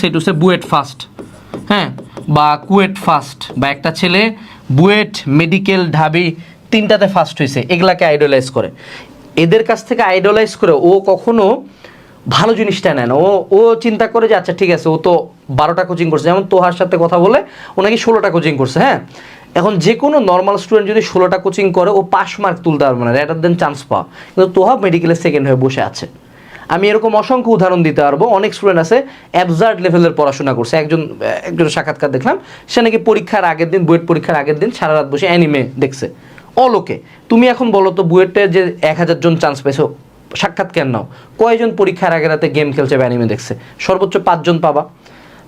Set হচ্ছে BUET first হ্যাঁ? বা কুয়েট ফার্স্ট বা একটা ছেলে বুয়েট মেডিকেল ঢাবি তিনটাতে ফার্স্ট হয়েছে, এগুলাকে আইডলাইজ করে। এদের কাছ থেকে আইডলাইজ করে ও কখনো ভালো জিনিসটা নেয় না। ও ও চিন্তা করে যে আচ্ছা ঠিক আছে, ও তো বারোটা কোচিং করছে। যেমন তোহার সাথে কথা বলে, ও নাকি ষোলোটা কোচিং করছে হ্যাঁ? এখন যে কোনো নর্মাল স্টুডেন্ট যদি ষোলোটা কোচিং করে, ও পাস মার্ক তুলতে পারবে না রেটার দেন চান্স পাওয়া। কিন্তু তোহা মেডিকেলের সেকেন্ড হয়ে বসে আছে। আমি এরকম অসংখ্য উদাহরণ দিতে পারব। অনেক স্টুডেন্ট আছে অ্যাবজার্ড লেভেলের পড়াশোনা করছে। একজন একজন সাক্ষাৎকার দেখলাম, সে নাকি পরীক্ষার আগের দিন, বুয়েট পরীক্ষার আগের দিন সারা রাত বসে অ্যানিমে দেখছে। অলোকে, তুমি এখন বলো তো বুয়েটে যে এক হাজার জন চান্স পেয়েছ সাক্ষাৎকার নাও? কয়জন পরীক্ষার আগের রাতে গেম খেলছে বা অ্যানিমে দেখছে? সর্বোচ্চ পাঁচজন পাবা।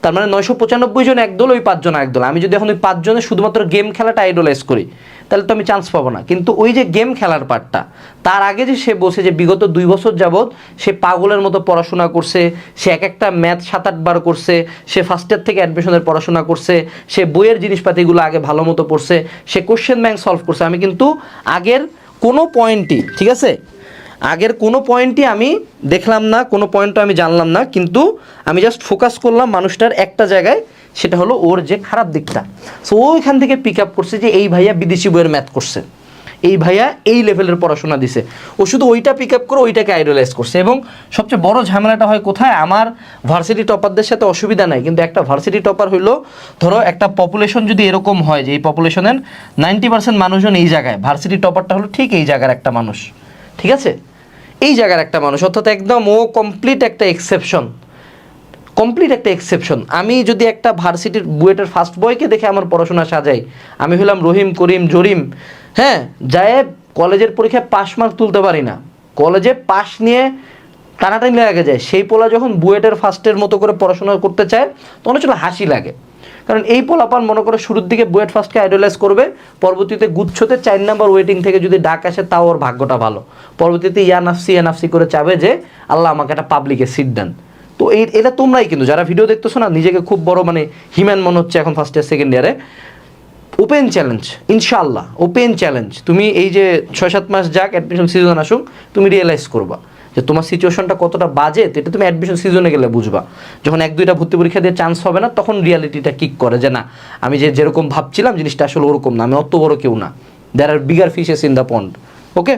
তার মানে নয়শো পঁচানব্বই জন একদল ওই পাঁচজন একদল আমি যদি এখন ওই পাঁচজনের শুধুমাত্র গেম খেলাটা আইডোলাইজ করি, তাহলে তো আমি চান্স পাবো না। কিন্তু ওই যে গেম খেলার পার্টটা তার আগে যে সে বসে যে বিগত দুই বছর যাবৎ সে পাগলের মতো পড়াশোনা করছে, সে এক একটা ম্যাথ সাত আটবার করছে, সে ফার্স্ট ইয়ার থেকে অ্যাডমিশনের পড়াশোনা করছে, সে বইয়ের জিনিসপাতিগুলো আগে ভালো মতো পড়ছে, সে কোশ্চেন ব্যাংক সলভ করছে। আমি কিন্তু আগের কোনো পয়েন্টই ঠিক আছে? আগের কোনো পয়েন্টই আমি দেখলাম না, কোনো পয়েন্টও আমি জানলাম না, কিন্তু আমি জাস্ট ফোকাস করলাম মানুষটার একটা জায়গায়, সেটা হলো ওর যে খারাপ দিকটা। সো ওইখান থেকে পিক আপ করছে যে এই ভাইয়া বিদেশি বইয়ের ম্যাথ করছে। এই ভাইয়া এই লেভেলের পড়াশোনা দিছে। ও শুধু ওইটা পিক আপ করে ওইটাকে আইডলাইজ করছে এবং সবচেয়ে বড় ঝামেলাটা হয় কোথায়? আমার ভার্সিটি টপারদের সাথে অসুবিধা নাই, কিন্তু একটা ভার্সিটি টপার হইল, ধরো একটা পপুলেশন যদি এরকম হয় যে এই পপুলেশনের নাইনটি পার্সেন্ট মানুষজন এই জায়গায় ভার্সিটি টপারটা হলো ঠিক এই জায়গার একটা মানুষ। ঠিক আছে? এই জায়গার একটা মানুষ, অর্থাৎ একদম ও কমপ্লিট একটা এক্সেপশন কমপ্লিট একটা এক্সেপশন আমি যদি একটা ভার্সিটির বুয়েটের ফার্স্ট বয়কে দেখে আমার পড়াশোনা সাজাই, আমি হলাম রহিম, করিম, জরিম হ্যাঁ যায় কলেজের পরীক্ষায় পাশ মার্ক তুলতে পারি না। কলেজে পাশ নিয়ে টানাটানি লাগে যায়। সেই পোলা যখন বুয়েটের ফার্স্টের মতো করে পড়াশোনা করতে চায়, তখন আসলে হাসি লাগে। কারণ এই পোলাপান মনে করে শুরুর দিকে বুয়েট ফার্স্টকে আইডলাইজ করবে, পরবর্তীতে গুচ্ছতে চার নাম্বার ওয়েটিং থেকে যদি ডাক আসে, তাও ওর ভাগ্যটা ভালো। পরবর্তীতে ইয়া নাফসি ইয়া নাফসি করে চাবে যে, আল্লাহ আমাকে একটা পাবলিকে সিট দেন। তো এই, এটা তোমরাই কিন্তু, যারা ভিডিও দেখতেছো না, নিজেকে খুব বড় মানে হিম্যান মনে হচ্ছে এখন ফার্স্ট ইয়ার সেকেন্ড ইয়ারে ওপেন চ্যালেঞ্জ ইনশাল্লাহ ওপেন চ্যালেঞ্জ তুমি এই যে ছয় সাত মাস যাক অ্যাডমিশন সিজন আসুক, তুমি রিয়েলাইজ করবা। যে তোমার সিচুয়েশনটা কতটা বাজে এটা তুমি অ্যাডমিশন সিজনে গেলে বুঝবা। যখন এক, দুইটা ভর্তি পরীক্ষা দিয়ে চান্স হবে না, তখন রিয়ালিটিটা কিক করে যে না, আমি যে যেরকম ভাবছিলাম জিনিসটা আসলে ওরকম না, আমি অত বড় কেউ না। There are bigger fishes in the pond okay